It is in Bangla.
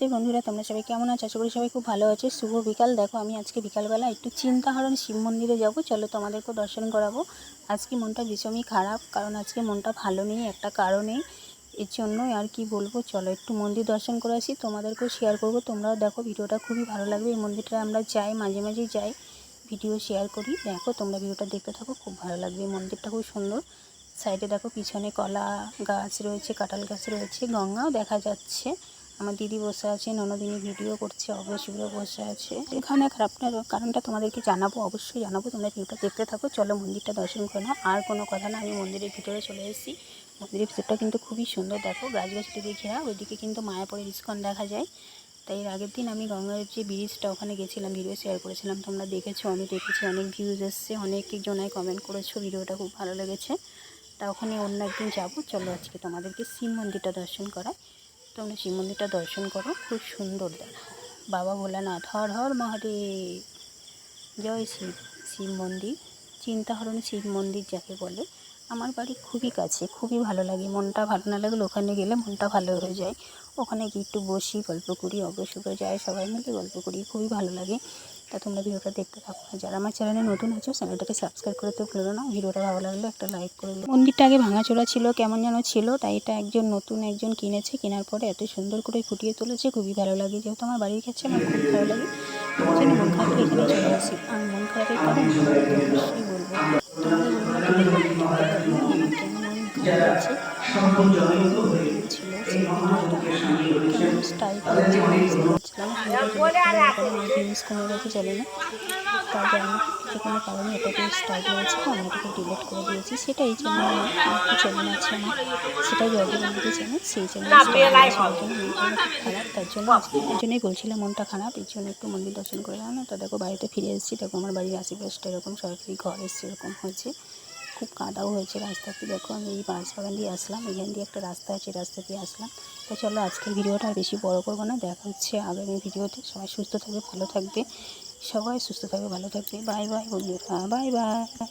রাধে বন্ধুরা, তোমরা সবাই কেমন আছো? আশা করি সবাই খুব ভালো আছে। শুভ বিকাল। দেখো, আমি আজকে বিকালবেলা একটু চিন্তাহরণ শিব মন্দিরে যাব। চলো তোমাদেরকেও দর্শন করাবো। আজকে মনটা ভীষণই খারাপ, কারণ আজকে মনটা ভালো নেই, একটা কারণেই এর জন্যই আর কি বলব, চলো একটু মন্দির দর্শন করে আসি। তোমাদেরকেও শেয়ার করব। তোমরাও দেখো, ভিডিওটা খুবই ভালো লাগবে। এই মন্দিরটা আমরা যাই, মাঝে মাঝেই যাই, ভিডিও শেয়ার করি। দেখো, তোমরা ভিডিওটা দেখতে থাকো, খুব ভালো লাগবে। এই মন্দিরটা খুব সুন্দর। সাইডে দেখো, পিছনে কলা গাছ রয়েছে, কাঁঠাল গাছ রয়েছে, গঙ্গাও দেখা যাচ্ছে। আমার দিদি বসে আছে ননদিনী ভিডিও করছে অবশ্যই বসে আছে। এখানে খারাপটা কারণটা তোমাদেরকে জানাব, অবশ্যই জানাব, তোমরা ভিডিওটা দেখতে থাকো। চলো মন্দিরটা দর্শন করে নাও। আর কোনো কথা না, আমি মন্দিরের ভিতরে চলে এসেছি। মন্দিরের ভিতরটা কিন্তু খুবই সুন্দর, দেখো গাছগাছটি দিয়ে ঘেরা ওইদিকে কিন্তু মায়াপুরের ইস্কন দেখা যায়। তাই এর আগের দিন আমি গঙ্গার যে ব্রিজটা, ওখানে গেছিলাম ভিডিও শেয়ার করেছিলাম। তোমরা দেখেছ, আমি দেখেছি, অনেক ভিউজ এসছে। অনেক জনায় কমেন্ট করেছ ভিডিওটা খুব ভালো লেগেছে। তা ওখানে অন্য একদিন যাব। চলো আজকে তোমাদেরকে শিব মন্দিরটা দর্শন করায় তোমরা শিব মন্দিরটা দর্শন করো, খুব সুন্দর দেখো। বাবা ভোলানাথ, হর হর মহাদেব। জয় শিব শিব মন্দির। চিন্তাহরণ শিব মন্দির যাকে বলে, আমার বাড়ি খুবই কাছে, খুবই ভালো লাগে। মনটা ভালো না লাগলে ওখানে গেলে মনটা ভালো হয়ে যায়। ওখানে গিয়ে একটু বসি, গল্প করি অবশ্যই যায়, সবাই মিলে গল্প করি, খুবই ভালো লাগে। তা তোমরা ভিডিওটা দেখতে থাকো যারা আমার চ্যানেলে নতুন আছো চ্যানেলটাকে সাবস্ক্রাইব করতে ভুলো না। ভিডিওটা ভালো লাগলে একটা লাইক করে দিও। মন্দিরটা আগে ভাঙাচোরা ছিল, কেমন যেন ছিল, তাই এটা একজন নতুন একজন কিনেছে। কেনার পরে এত সুন্দর করে ফুটিয়ে তুলেছে, খুবই ভালো লাগে। যেহেতু আমার বাড়ির কাছে আমার খুব ভালো লাগে জন্য মন খারাপ এখানে চলে আসি। আর মন খারাপের কারণ বলব? তোমাদের ভিউজ কমে গেছে। না যে কোনো কারণে এটাকে স্টাইল হয়েছে আমি এটাকে ডিলিট করে দিয়েছি। সেটাই চ্যানেল আমার চ্যানেল আছে আমার সেটাই চ্যানেল সেই চ্যানেল খারাপ। তার জন্য আজকে এর জন্যই বলছিলাম মনটা খারাপ। এর জন্য একটু মন্দির দর্শন করে না তো দেখো বাড়িতে ফিরে এসেছি। দেখো আমার বাড়ির আশেপাশটা এরকম সরকারি ঘর এসছে এরকম হয়েছে। খুব কাদাও হয়েছে রাস্তাতে দেখো আমি এই বাঁশ বাগান দিয়ে আসলাম, এখান দিয়ে একটা রাস্তা আছে, রাস্তা দিয়ে আসলাম। তো চলো আজকের ভিডিওটা আর বেশি বড় করব না, দেখা হচ্ছে আগামী ভিডিওতে। সবাই সুস্থ থাকবে, ভালো থাকবে, সবাই সুস্থ থাকবে, ভালো থাকবে। বাই বাই বন্ধুরা, বাই বাই।